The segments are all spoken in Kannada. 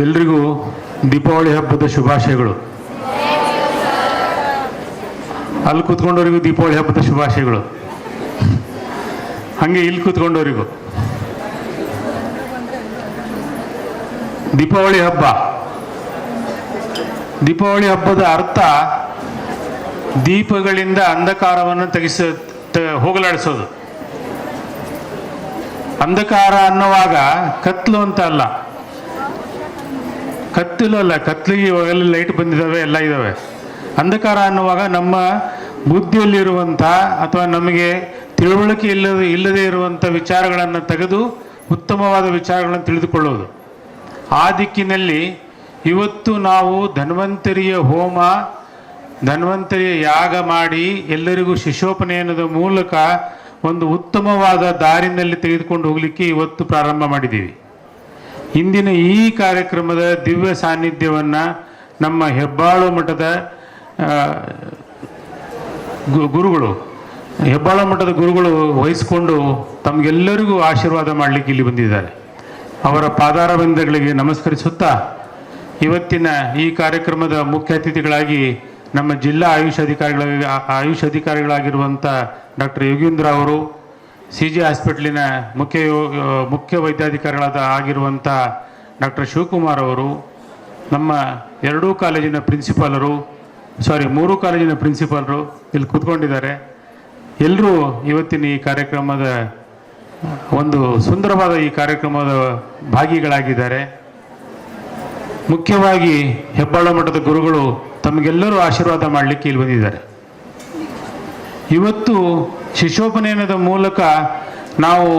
ಎಲ್ರಿಗೂ ದೀಪಾವಳಿ ಹಬ್ಬದ ಶುಭಾಶಯಗಳು. ಅಲ್ಲಿ ಕೂತ್ಕೊಂಡವರಿಗೂ ದೀಪಾವಳಿ ಹಬ್ಬದ ಶುಭಾಶಯಗಳು. ಹಂಗೆ ಇಲ್ಲಿ ಕೂತ್ಕೊಂಡವರಿಗೂ. ದೀಪಾವಳಿ ಹಬ್ಬ. ದೀಪಾವಳಿ ಹಬ್ಬದ ಅರ್ಥ ದೀಪಗಳಿಂದ ಅಂಧಕಾರವನ್ನು ತೆಗೆಸ ಹೋಗಲಾಡಿಸೋದು. ಅಂಧಕಾರ ಅನ್ನುವಾಗ ಕತ್ಲು ಅಂತ ಅಲ್ಲ. ಕತ್ತಲು ಅಲ್ಲ ಕತ್ತಲಿಗೆ ಇವಾಗೆಲ್ಲ ಲೈಟ್ ಬಂದಿದ್ದಾವೆ ಎಲ್ಲ ಇದ್ದಾವೆ ಅಂಧಕಾರ ಅನ್ನುವಾಗ ನಮ್ಮ ಬುದ್ಧಿಯಲ್ಲಿರುವಂಥ ಅಥವಾ ನಮಗೆ ತಿಳುವಳಿಕೆ ಇಲ್ಲದೆ ಇಲ್ಲದೇ ಇರುವಂಥ ವಿಚಾರಗಳನ್ನು ತೆಗೆದು ಉತ್ತಮವಾದ ವಿಚಾರಗಳನ್ನು ತಿಳಿದುಕೊಳ್ಳೋದು ಆ ದಿಕ್ಕಿನಲ್ಲಿ ಇವತ್ತು ನಾವು ಧನ್ವಂತರಿಯ ಹೋಮ, ಧನ್ವಂತರಿಯ ಯಾಗ ಮಾಡಿ ಎಲ್ಲರಿಗೂ ಶಿಶೋಪನಯನದ ಮೂಲಕ ಒಂದು ಉತ್ತಮವಾದ ದಾರಿನಲ್ಲಿ ತೆಗೆದುಕೊಂಡು ಹೋಗಲಿಕ್ಕೆ ಇವತ್ತು ಪ್ರಾರಂಭ ಮಾಡಿದ್ದೀವಿ. ಇಂದಿನ ಈ ಕಾರ್ಯಕ್ರಮದ ದಿವ್ಯ ಸಾನ್ನಿಧ್ಯವನ್ನು ನಮ್ಮ ಹೆಬ್ಬಾಳು ಮಠದ ಗುರುಗಳು, ಹೆಬ್ಬಾಳು ಮಠದ ಗುರುಗಳು ವಹಿಸಿಕೊಂಡು ತಮಗೆಲ್ಲರಿಗೂ ಆಶೀರ್ವಾದ ಮಾಡಲಿಕ್ಕೆ ಇಲ್ಲಿ ಬಂದಿದ್ದಾರೆ. ಅವರ ಪಾದಾರವಿಂದಗಳಿಗೆ ನಮಸ್ಕರಿಸುತ್ತಾ, ಇವತ್ತಿನ ಈ ಕಾರ್ಯಕ್ರಮದ ಮುಖ್ಯ ಅತಿಥಿಗಳಾಗಿ ನಮ್ಮ ಜಿಲ್ಲಾ ಆಯುಷ್ ಅಧಿಕಾರಿಗಳ, ಆಯುಷ್ ಅಧಿಕಾರಿಗಳಾಗಿರುವಂಥ ಡಾಕ್ಟರ್ ಯೋಗೀಂದ್ರ ಅವರು ಸಿ ಜಿ ಹಾಸ್ಪಿಟ್ಲಿನ ಮುಖ್ಯ ಮುಖ್ಯ ವೈದ್ಯಾಧಿಕಾರಿಗಳಾದ ಆಗಿರುವಂಥ ಡಾಕ್ಟರ್ ಶಿವಕುಮಾರ್ ಅವರು, ನಮ್ಮ ಎರಡೂ ಕಾಲೇಜಿನ ಪ್ರಿನ್ಸಿಪಾಲರು, ಸಾರಿ, ಮೂರು ಕಾಲೇಜಿನ ಪ್ರಿನ್ಸಿಪಾಲರು ಇಲ್ಲಿ ಕೂತ್ಕೊಂಡಿದ್ದಾರೆ. ಎಲ್ಲರೂ ಇವತ್ತಿನ ಈ ಕಾರ್ಯಕ್ರಮದ, ಒಂದು ಸುಂದರವಾದ ಈ ಕಾರ್ಯಕ್ರಮದ ಭಾಗಿಗಳಾಗಿದ್ದಾರೆ. ಮುಖ್ಯವಾಗಿ ಹೆಬ್ಬಾಳ ಮಠದ ಗುರುಗಳು ತಮಗೆಲ್ಲರೂ ಆಶೀರ್ವಾದ ಮಾಡಲಿಕ್ಕೆ ಇಲ್ಲಿ ಬಂದಿದ್ದಾರೆ. ಇವತ್ತು ಶಿಶೋಪನಯನದ ಮೂಲಕ ನಾವು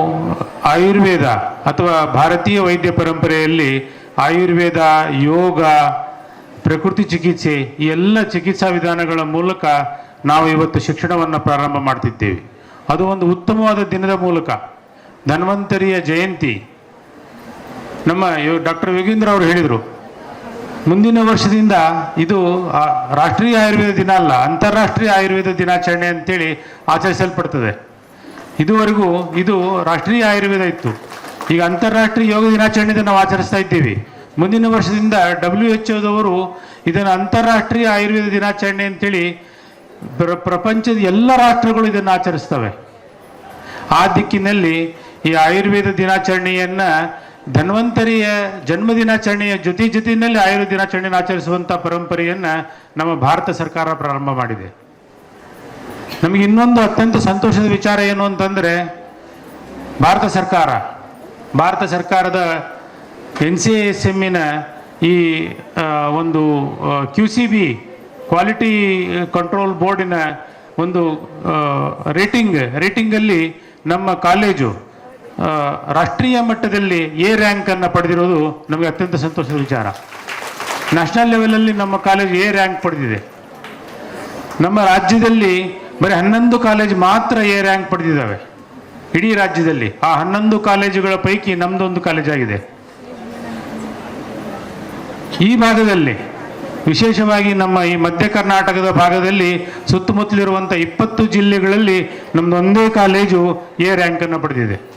ಆಯುರ್ವೇದ ಅಥವಾ ಭಾರತೀಯ ವೈದ್ಯ ಪರಂಪರೆಯಲ್ಲಿ ಆಯುರ್ವೇದ, ಯೋಗ, ಪ್ರಕೃತಿ ಚಿಕಿತ್ಸೆ ಈ ಎಲ್ಲ ಚಿಕಿತ್ಸಾ ವಿಧಾನಗಳ ಮೂಲಕ ನಾವು ಇವತ್ತು ಶಿಕ್ಷಣವನ್ನು ಪ್ರಾರಂಭ ಮಾಡ್ತಿದ್ದೇವೆ. ಅದು ಒಂದು ಉತ್ತಮವಾದ ದಿನದ ಮೂಲಕ. ಧನ್ವಂತರಿಯ ಜಯಂತಿ. ನಮ್ಮ ಡಾಕ್ಟರ್ ಯೋಗೀಂದ್ರ ಅವರು ಹೇಳಿದರು ಮುಂದಿನ ವರ್ಷದಿಂದ ಇದು ರಾಷ್ಟ್ರೀಯ ಆಯುರ್ವೇದ ದಿನ ಅಲ್ಲ, ಅಂತಾರಾಷ್ಟ್ರೀಯ ಆಯುರ್ವೇದ ದಿನಾಚರಣೆ ಅಂತೇಳಿ ಆಚರಿಸಲ್ಪಡ್ತದೆ. ಇದುವರೆಗೂ ಇದು ರಾಷ್ಟ್ರೀಯ ಆಯುರ್ವೇದ ಇತ್ತು. ಈಗ ಅಂತಾರಾಷ್ಟ್ರೀಯ ಯೋಗ ದಿನಾಚರಣೆ ನಾವು ಆಚರಿಸ್ತಾ ಇದ್ದೀವಿ. ಮುಂದಿನ ವರ್ಷದಿಂದ ಡಬ್ಲ್ಯೂ ಎಚ್ ಒದವರು ಇದನ್ನು ಅಂತಾರಾಷ್ಟ್ರೀಯ ಆಯುರ್ವೇದ ದಿನಾಚರಣೆ ಅಂತೇಳಿ ಪ್ರ, ಪ್ರಪಂಚದ ಎಲ್ಲ ರಾಷ್ಟ್ರಗಳು ಇದನ್ನು ಆಚರಿಸ್ತವೆ. ಆ ದಿಕ್ಕಿನಲ್ಲಿ ಈ ಆಯುರ್ವೇದ ದಿನಾಚರಣೆಯನ್ನ ಧನ್ವಂತರಿಯ ಜನ್ಮ ದಿನಾಚರಣೆಯ ಜೊತೆ ಜೊತೆಯಲ್ಲಿ ಆಯುರ್ವೇದ ದಿನಾಚರಣೆಯನ್ನು ಆಚರಿಸುವಂಥ ಪರಂಪರೆಯನ್ನು ನಮ್ಮ ಭಾರತ ಸರ್ಕಾರ ಪ್ರಾರಂಭ ಮಾಡಿದೆ. ನಮಗೆ ಇನ್ನೊಂದು ಅತ್ಯಂತ ಸಂತೋಷದ ವಿಚಾರ ಏನು ಅಂತಂದರೆ, ಭಾರತ ಸರ್ಕಾರ, ಭಾರತ ಸರ್ಕಾರದ ಎನ್ ಸಿ ಎಸ್ ಎಮ್ಮಿನ ಈ ಒಂದು Q C B quality control ಬೋರ್ಡಿನ ಒಂದು ರೇಟಿಂಗ್, ರೇಟಿಂಗಲ್ಲಿ ನಮ್ಮ ಕಾಲೇಜು ರಾಷ್ಟ್ರೀಯ ಮಟ್ಟದಲ್ಲಿ ಎ ರ್ಯಾಂಕನ್ನು ಪಡೆದಿರೋದು ನಮಗೆ ಅತ್ಯಂತ ಸಂತೋಷದ ವಿಚಾರ. ನ್ಯಾಷನಲ್ ಲೆವೆಲಲ್ಲಿ ನಮ್ಮ ಕಾಲೇಜ್ ಎ ರ್ಯಾಂಕ್ ಪಡೆದಿದೆ. ನಮ್ಮ ರಾಜ್ಯದಲ್ಲಿ ಬರೀ ಹನ್ನೊಂದು ಕಾಲೇಜ್ ಮಾತ್ರ ಎ ರ್ಯಾಂಕ್ ಪಡೆದಿದ್ದಾವೆ. ಇಡೀ ರಾಜ್ಯದಲ್ಲಿ ಆ ಹನ್ನೊಂದು ಕಾಲೇಜುಗಳ ಪೈಕಿ ನಮ್ಮದೊಂದು ಕಾಲೇಜ್ ಆಗಿದೆ. ಈ ಭಾಗದಲ್ಲಿ, ವಿಶೇಷವಾಗಿ ನಮ್ಮ ಈ ಮಧ್ಯ ಕರ್ನಾಟಕದ ಭಾಗದಲ್ಲಿ ಸುತ್ತಮುತ್ತಲಿರುವಂಥ ಇಪ್ಪತ್ತು ಜಿಲ್ಲೆಗಳಲ್ಲಿ ನಮ್ಮದೊಂದೇ ಕಾಲೇಜು ಎ ರ್ಯಾಂಕನ್ನು ಪಡೆದಿದೆ.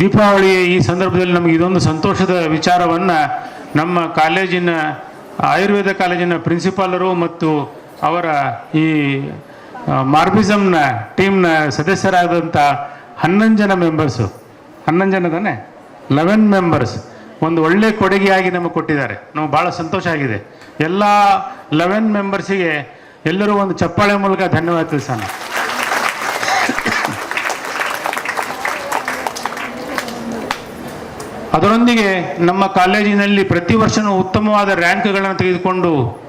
ದೀಪಾವಳಿಯ ಈ ಸಂದರ್ಭದಲ್ಲಿ ನಮಗೆ ಇದೊಂದು ಸಂತೋಷದ ವಿಚಾರವನ್ನು ನಮ್ಮ ಕಾಲೇಜಿನ, ಆಯುರ್ವೇದ ಕಾಲೇಜಿನ ಪ್ರಿನ್ಸಿಪಾಲರು ಮತ್ತು ಅವರ ಈ ಮಾರ್ಬಿಸಮ್ನ ಟೀಮ್ನ ಸದಸ್ಯರಾದಂಥ ಹನ್ನೊಂದು ಜನ ಮೆಂಬರ್ಸು ಹನ್ನೊಂದು ಜನ ತಾನೆ ಲೆವೆನ್ ಮೆಂಬರ್ಸ್ ಒಂದು ಒಳ್ಳೆ ಕೊಡುಗೆಯಾಗಿ ನಮಗೆ ಕೊಟ್ಟಿದ್ದಾರೆ. ನಮಗೆ ಭಾಳ ಸಂತೋಷ ಆಗಿದೆ. ಎಲ್ಲ ಲೆವೆನ್ ಮೆಂಬರ್ಸಿಗೆ ಎಲ್ಲರೂ ಒಂದು ಚಪ್ಪಾಳೆ ಮೂಲಕ ಧನ್ಯವಾದ ತಿಳಿಸೋಣ. ಅದರೊಂದಿಗೆ ನಮ್ಮ ಕಾಲೇಜಿನಲ್ಲಿ ಪ್ರತಿ ವರ್ಷವೂ ಉತ್ತಮವಾದ ರ್ಯಾಂಕ್ಗಳನ್ನು ತೆಗೆದುಕೊಂಡು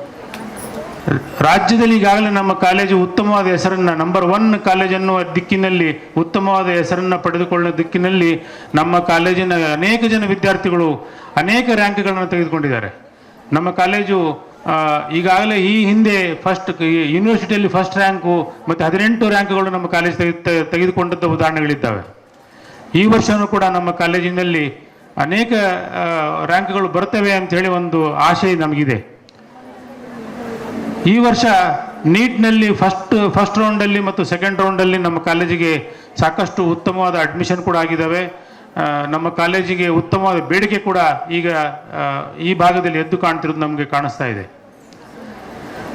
ರಾಜ್ಯದಲ್ಲಿ ಈಗಾಗಲೇ ನಮ್ಮ ಕಾಲೇಜು ಉತ್ತಮವಾದ ಹೆಸರನ್ನು ನಂಬರ್ ಒನ್ ಕಾಲೇಜ್ ಅನ್ನುವ ದಿಕ್ಕಿನಲ್ಲಿ, ಉತ್ತಮವಾದ ಹೆಸರನ್ನು ಪಡೆದುಕೊಳ್ಳುವ ದಿಕ್ಕಿನಲ್ಲಿ ನಮ್ಮ ಕಾಲೇಜಿನ ಅನೇಕ ಜನ ವಿದ್ಯಾರ್ಥಿಗಳು ಅನೇಕ ರ್ಯಾಂಕ್ಗಳನ್ನು ತೆಗೆದುಕೊಂಡಿದ್ದಾರೆ. ನಮ್ಮ ಕಾಲೇಜು ಈಗಾಗಲೇ ಈ ಹಿಂದೆ ಫಸ್ಟ್ ಯೂನಿವರ್ಸಿಟಿಯಲ್ಲಿ ಫಸ್ಟ್ ರ್ಯಾಂಕು ಮತ್ತು ಹದಿನೆಂಟು ರ್ಯಾಂಕ್ಗಳು ನಮ್ಮ ಕಾಲೇಜ್ ತೆಗೆದು ತೆಗೆ- ತೆಗೆದುಕೊಂಡಂಥ ಉದಾಹರಣೆಗಳಿದ್ದಾವೆ. ಈ ವರ್ಷವೂ ಕೂಡ ನಮ್ಮ ಕಾಲೇಜಿನಲ್ಲಿ ಅನೇಕ ರ್ಯಾಂಕ್ಗಳು ಬರ್ತವೆ ಅಂತ ಹೇಳಿ ಒಂದು ಆಶಯ ನಮಗಿದೆ. ಈ ವರ್ಷ ನೀಟ್ನಲ್ಲಿ ಫಸ್ಟ್ ಫಸ್ಟ್ ರೌಂಡಲ್ಲಿ ಮತ್ತು ಸೆಕೆಂಡ್ ರೌಂಡಲ್ಲಿ ನಮ್ಮ ಕಾಲೇಜಿಗೆ ಸಾಕಷ್ಟು ಉತ್ತಮವಾದ ಅಡ್ಮಿಷನ್ ಕೂಡ ಆಗಿದ್ದಾವೆ. ನಮ್ಮ ಕಾಲೇಜಿಗೆ ಉತ್ತಮವಾದ ಬೇಡಿಕೆ ಕೂಡ ಈಗ ಈ ಭಾಗದಲ್ಲಿ ಎದ್ದು ಕಾಣ್ತಿರೋದು ನಮಗೆ ಕಾಣಿಸ್ತಾ ಇದೆ.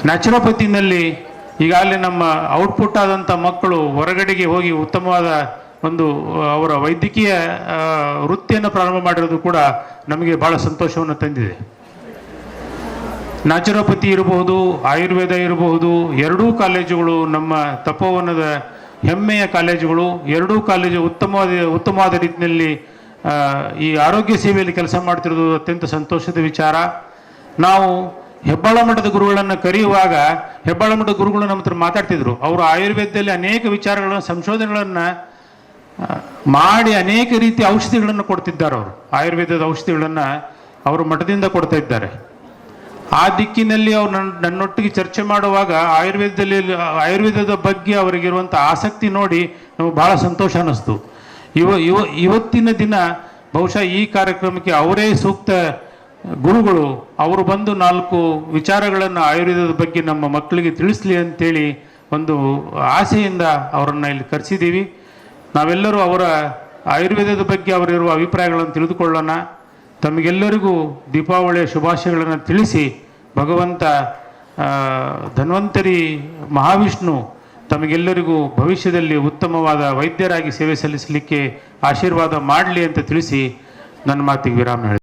ನ್ಯಾಚುರೋಪತಿನಲ್ಲಿ ಈಗಾಗಲೇ ನಮ್ಮ ಔಟ್ಪುಟ್ ಆದಂಥ ಮಕ್ಕಳು ಹೊರಗಡೆಗೆ ಹೋಗಿ ಉತ್ತಮವಾದ ಒಂದು ಅವರ ವೈದ್ಯಕೀಯ ವೃತ್ತಿಯನ್ನು ಪ್ರಾರಂಭ ಮಾಡಿರೋದು ಕೂಡ ನಮಗೆ ಬಹಳ ಸಂತೋಷವನ್ನು ತಂದಿದೆ. ನ್ಯಾಚುರೋಪತಿ ಇರಬಹುದು, ಆಯುರ್ವೇದ ಇರಬಹುದು, ಎರಡೂ ಕಾಲೇಜುಗಳು ನಮ್ಮ ತಪೋವನದ ಹೆಮ್ಮೆಯ ಕಾಲೇಜುಗಳು, ಎರಡೂ ಕಾಲೇಜು ಉತ್ತಮವಾದ ಉತ್ತಮವಾದ ರೀತಿಯಲ್ಲಿ ಈ ಆರೋಗ್ಯ ಸೇವೆಯಲ್ಲಿ ಕೆಲಸ ಮಾಡ್ತಿರೋದು ಅತ್ಯಂತ ಸಂತೋಷದ ವಿಚಾರ. ನಾವು ಹೆಬ್ಬಾಳ ಮಠದ ಗುರುಗಳನ್ನು ಕರೆಯುವಾಗ ಹೆಬ್ಬಾಳ ಮಠದ ಗುರುಗಳು ನಮ್ಮ ಹತ್ರ ಮಾತಾಡ್ತಿದ್ರು. ಅವರು ಆಯುರ್ವೇದದಲ್ಲಿ ಅನೇಕ ವಿಚಾರಗಳನ್ನು, ಸಂಶೋಧನೆಗಳನ್ನು ಮಾಡಿ ಅನೇಕ ರೀತಿಯ ಔಷಧಿಗಳನ್ನು ಕೊಡ್ತಿದ್ದಾರೆ ಅವರು. ಆಯುರ್ವೇದದ ಔಷಧಿಗಳನ್ನು ಅವರು ಮಠದಿಂದ ಕೊಡ್ತಾ ಇದ್ದಾರೆ. ಆ ದಿಕ್ಕಿನಲ್ಲಿ ಅವ್ರು ನನ್ನ ನನ್ನೊಟ್ಟಿಗೆ ಚರ್ಚೆ ಮಾಡುವಾಗ ಆಯುರ್ವೇದದಲ್ಲಿ, ಆಯುರ್ವೇದದ ಬಗ್ಗೆ ಅವರಿಗಿರುವಂಥ ಆಸಕ್ತಿ ನೋಡಿ ನಮಗೆ ಬಹಳ ಸಂತೋಷ ಅನ್ನಿಸ್ತು. ಇವ ಇವ, ಇವತ್ತಿನ ದಿನ ಬಹುಶಃ ಈ ಕಾರ್ಯಕ್ರಮಕ್ಕೆ ಅವರೇ ಸೂಕ್ತ ಗುರುಗಳು, ಅವರು ಬಂದು ನಾಲ್ಕು ವಿಚಾರಗಳನ್ನು ಆಯುರ್ವೇದದ ಬಗ್ಗೆ ನಮ್ಮ ಮಕ್ಕಳಿಗೆ ತಿಳಿಸ್ಲಿ ಅಂತೇಳಿ ಒಂದು ಆಸೆಯಿಂದ ಅವರನ್ನು ಇಲ್ಲಿ ಕರೆಸಿದ್ದೀವಿ. ನಾವೆಲ್ಲರೂ ಅವರ ಆಯುರ್ವೇದದ ಬಗ್ಗೆ ಅವರಿರುವ ಅಭಿಪ್ರಾಯಗಳನ್ನು ತಿಳಿದುಕೊಳ್ಳೋಣ. ತಮಗೆಲ್ಲರಿಗೂ ದೀಪಾವಳಿಯ ಶುಭಾಶಯಗಳನ್ನು ತಿಳಿಸಿ ಭಗವಂತ ಧನ್ವಂತರಿ ಮಹಾವಿಷ್ಣು ತಮಗೆಲ್ಲರಿಗೂ ಭವಿಷ್ಯದಲ್ಲಿ ಉತ್ತಮವಾದ ವೈದ್ಯರಾಗಿ ಸೇವೆ ಸಲ್ಲಿಸಲಿಕ್ಕೆ ಆಶೀರ್ವಾದ ಮಾಡಲಿ ಅಂತ ತಿಳಿಸಿ ನನ್ನ ಮಾತಿಗೆ ವಿರಾಮ ಹೇಳಿ